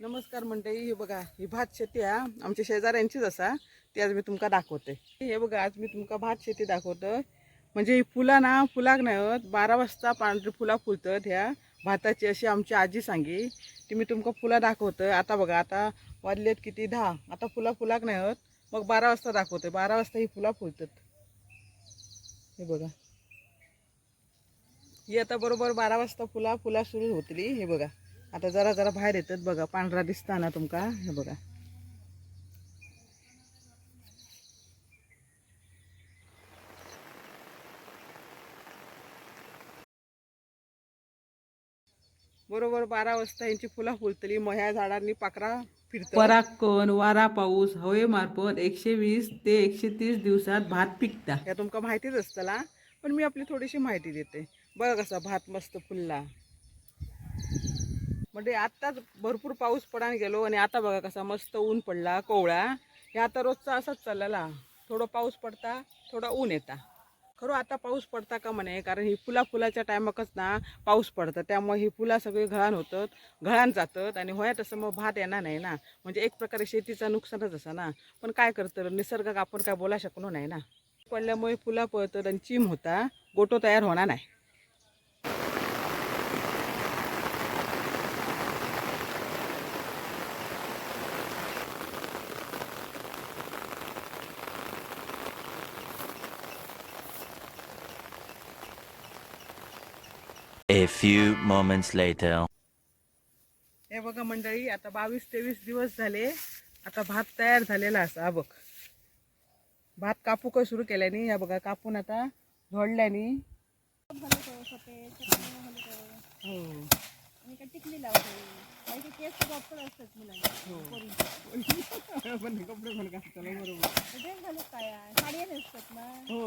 नमस्कार मंडळी हे बघा ही भात शेती हा आमच्या शेजाऱ्यांचीच असा. ती आज मी तुमका दाखवते. हे बघा आज मी तुमका भात शेती दाखवतो म्हणजे ही फुलां ना फुलाक नाही होत. बारा वाजता पांढरी फुला फुलतात ह्या भाताची अशी आमची आजी सांगी. ती मी तुमका फुलं दाखवतं आता बघा आता वाजलेत किती? दहा. आता फुला फुलाक नाही होत. मग बारा वाजता दाखवते बारा वाजता ही फुला फुलतात. हे बघा. ही आता बरोबर बारा वाजता फुला फुला सुरू होतली. हे बघा. आता जरा जरा बाहेर येतात बघा पांढरा दिसता ना तुमका. हे बघा. बरोबर बारा वाजता यांची फुलं फुलतली मग ह्या झाडांनी पाकरा फिरत परागकण वारा पाऊस हवेमार्फत एकशे वीस ते एकशे तीस दिवसात भात पिकता. या तुमका माहितीच असतला पण मी आपली थोडीशी माहिती देते. बघा कसा भात मस्त फुलला. म्हणजे आत्ताच भरपूर पाऊस पडान गेलो आणि आता बघा कसा मस्त ऊन पडला कोवळा. हे आता रोजचा असाच चाललेला. थोडं पाऊस पडता थोडा ऊन येता. खरं आता पाऊस पडता का म्हणे? कारण ही फुला फुलाच्या टायमाकच ना पाऊस पडतं. त्यामुळे ही फुला सगळी घळान होतात घळान जातात आणि होया तसं मग भात येणार नाही ना. म्हणजे एक प्रकारे शेतीचं नुकसानच असं ना. पण काय करतं? निसर्गाक आपण काय बोला शकलो नाही ना. पडल्यामुळे फुला पळतात आणि चिम होता. गोटो तयार होणार नाही. A few moments later. हे बघा मंडळी आता बावीस तेवीस दिवस झाले. आता भात तयार झालेला असा हा बघ. भात कापू काय सुरू केल्यानी? ह्या बघा कापून आता झोडल्यानी हो. पण कपडे पण घालताना बरोबर हो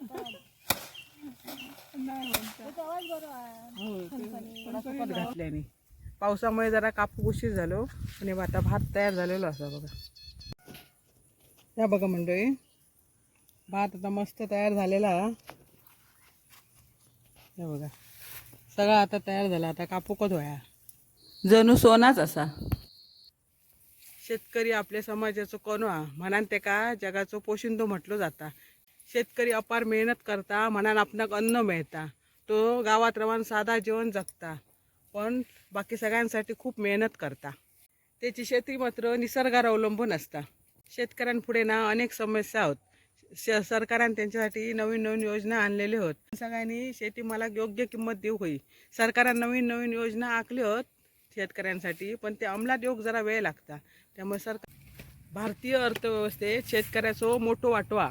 हो घातल्याने पावसामुळे जरा कापू उशीर झालो आणि आता भात तयार झालेलो असा बघा. या बघा मंडळी भात आता मस्त तयार झालेला. हे बघा सगळा आता तयार झाला आता कापू कध व्हाया जणू सोनाच असा. शेतकरी आपल्या समाजाचो कोणवा म्हणान तेका जगाचो पोशिंदो म्हटलो जाता. शेतकरी अपार मेहनत करता म्हणान आपणाक अन्न मेळटा तो गावात रवान साधा जीवन जगता पण बाकी सगळ्यांसाठी खूप मेहनत करता. त्याची शेती मात्र निसर्गावर अवलंबून असता. शेतकऱ्यांपुढे ना अनेक समस्या होत. श सरकारान त्यांच्यासाठी नवीन नवीन योजना आणलेले होत. सगळ्यांनी शेती मला योग्य किंमत देऊ होई. सरकारान नवीन नवीन योजना आखली होत शेतकऱ्यांसाठी पण ते अंमलात येऊक जरा वेळ लागता. त्यामुळे सरकार भारतीय अर्थव्यवस्थेत शेतकऱ्याचो मोठो वाटवा